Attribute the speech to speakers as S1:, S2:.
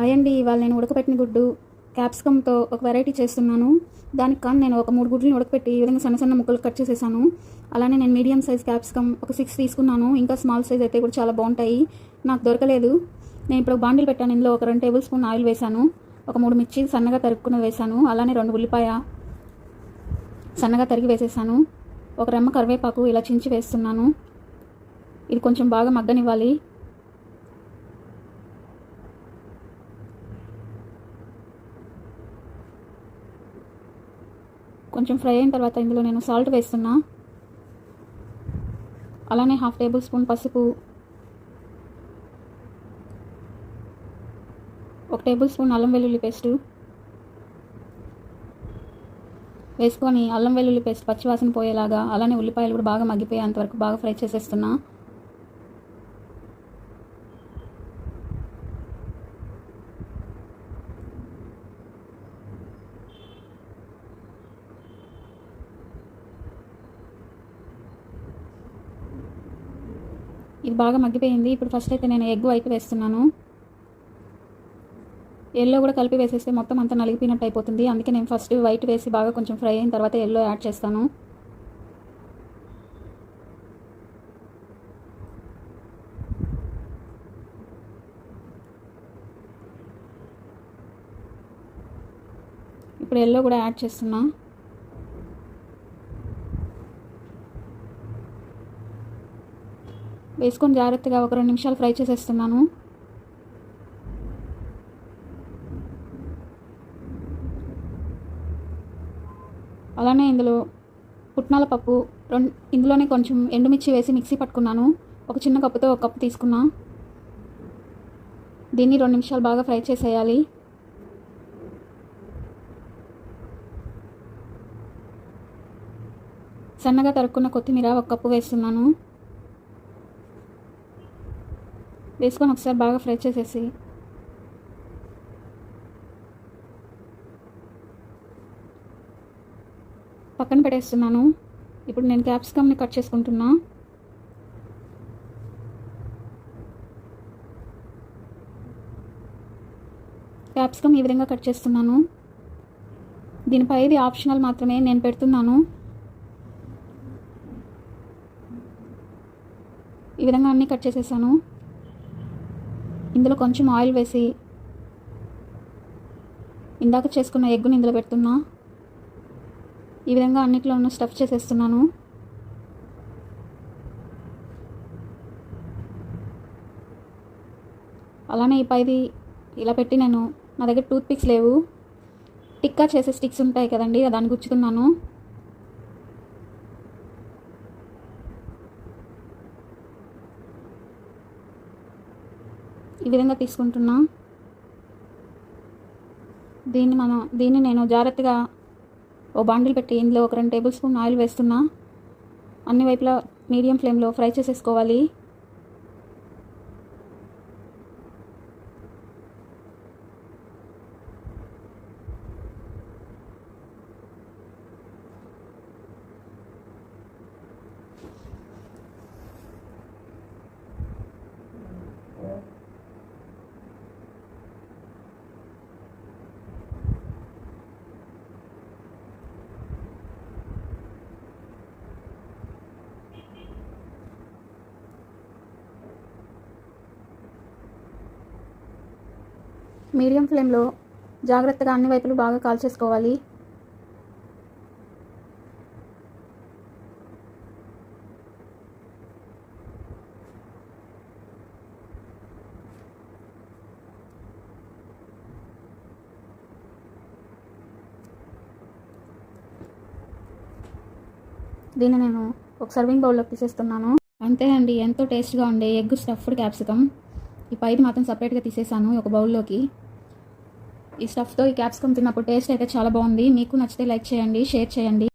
S1: Hi అండి ఇవాళ నేను ఉడకపెట్టిన గుడ్డు క్యాప్సికమ్తో ఒక వెరైటీ చేస్తున్నాను. దానికి కానీ నేను ఒక మూడు గుడ్లను ఉడకపెట్టి ఈ విధంగా సన్న సన్న ముక్కలు కట్ చేసేసాను. అలానే నేను మీడియం సైజ్ క్యాప్సికమ్ ఒక సిక్స్ తీసుకున్నాను. ఇంకా స్మాల్ సైజ్ అయితే కూడా చాలా బాగుంటాయి. నాకు దొరకలేదు. నేను ఇప్పుడు బాండిల్ పెట్టాను. ఇందులో ఒక రెండు టేబుల్ స్పూన్ ఆయిల్ వేశాను ఒక మూడు మిర్చి సన్నగా తరుక్కుని వేశాను అలానే రెండు ఉల్లిపాయ సన్నగా తరిగి వేసేసాను. ఒక రెమ్మ కరివేపాకు ఇలా చించి వేస్తున్నాను. ఇది కొంచెం బాగా మగ్గనివ్వాలి. కొంచెం ఫ్రై అయిన తర్వాత ఇందులో నేను సాల్ట్ వేస్తున్నా. అలానే హాఫ్ టేబుల్ స్పూన్ పసుపు. ఒక టేబుల్ స్పూన్ అల్లం వెల్లుల్లి పేస్టు. వేసుకొని అల్లం వెల్లుల్లి పేస్ట్ పచ్చివాసన పోయేలాగా అలానే ఉల్లిపాయలు కూడా బాగా మగ్గిపోయేంత వరకు బాగా ఫ్రై చేసేస్తున్నా. ఇది బాగా మగ్గిపోయింది. ఇప్పుడు ఫస్ట్ అయితే నేను ఎగ్ వైట్ వేస్తున్నాను. ఎల్లో కూడా కలిపి వేసేస్తే మొత్తం అంతా నలిగిపోయినట్టు అయిపోతుంది. అందుకే నేను ఫస్ట్ వైట్ వేసి బాగా కొంచెం ఫ్రై అయిన తర్వాత ఎల్లో యాడ్ చేస్తాను. ఇప్పుడు ఎల్లో కూడా యాడ్ చేస్తున్నా. వేసుకొని జాగ్రత్తగా ఒక రెండు నిమిషాలు ఫ్రై చేసేస్తున్నాను. అలానే ఇందులో పుట్నాల పప్పు రెండు ఇందులోనే కొంచెం ఎండుమిర్చి వేసి మిక్సీ పట్టుకున్నాను. ఒక చిన్న కప్పుతో ఒక కప్పు తీసుకున్నా. దీన్ని రెండు నిమిషాలు బాగా ఫ్రై చేసేయాలి. సన్నగా తరుక్కున్న కొత్తిమీర ఒక కప్పు వేస్తున్నాను. వేసుకొని ఒకసారి బాగా ఫ్రై చేసేసి పక్కన పెట్టేస్తున్నాను. ఇప్పుడు నేను క్యాప్సికమ్ని కట్ చేసుకుంటున్నా. క్యాప్సికమ్ ఈ విధంగా కట్ చేస్తున్నాను. దీనిపై ఇది ఆప్షనల్ మాత్రమే నేను పెడుతున్నాను. ఈ విధంగా అన్నీ కట్ చేసేసాను. ఇందులో కొంచెం ఆయిల్ వేసి ఇందాక చేసుకున్న ఎగ్గుని ఇందులో పెడుతున్నా. ఈ విధంగా అన్నిట్లోనూ స్టఫ్ చేసేస్తున్నాను. అలానే ఈ పైది ఇలా పెట్టి నేను నా దగ్గర టూత్ పిక్స్ లేవు. టిక్కా చేసే స్టిక్స్ ఉంటాయి కదండి దాన్ని గుచ్చుతున్నాను. ఈ విధంగా తీసుకుంటున్నాం. దీన్ని మనం దీన్ని నేను జాగ్రత్తగా ఓ బాండిల్ పెట్టి ఇందులో ఒక రెండు టేబుల్ స్పూన్ ఆయిల్ వేస్తున్నా. అన్ని వైపులా మీడియం ఫ్లేమ్లో ఫ్రై చేసేసుకోవాలి. మీడియం ఫ్లేమ్లో జాగ్రత్తగా అన్ని వైపులు బాగా కాల్చేసుకోవాలి దీన్ని నేను ఒక సర్వింగ్ బౌల్లోకి తీసేస్తున్నాను అంతే అండి ఎంతో టేస్ట్గా ఉండే ఎగ్ స్టఫ్డ్ క్యాప్సికమ్. ఈ పైది మాత్రం సపరేట్గా తీసేసాను ఒక బౌల్లోకి ఈ స్టఫ్తో ఈ క్యాప్సికమ్ తిన్నప్పుడు టేస్ట్ అయితే చాలా బాగుంది. మీకు నచ్చితే లైక్ చేయండి షేర్ చేయండి.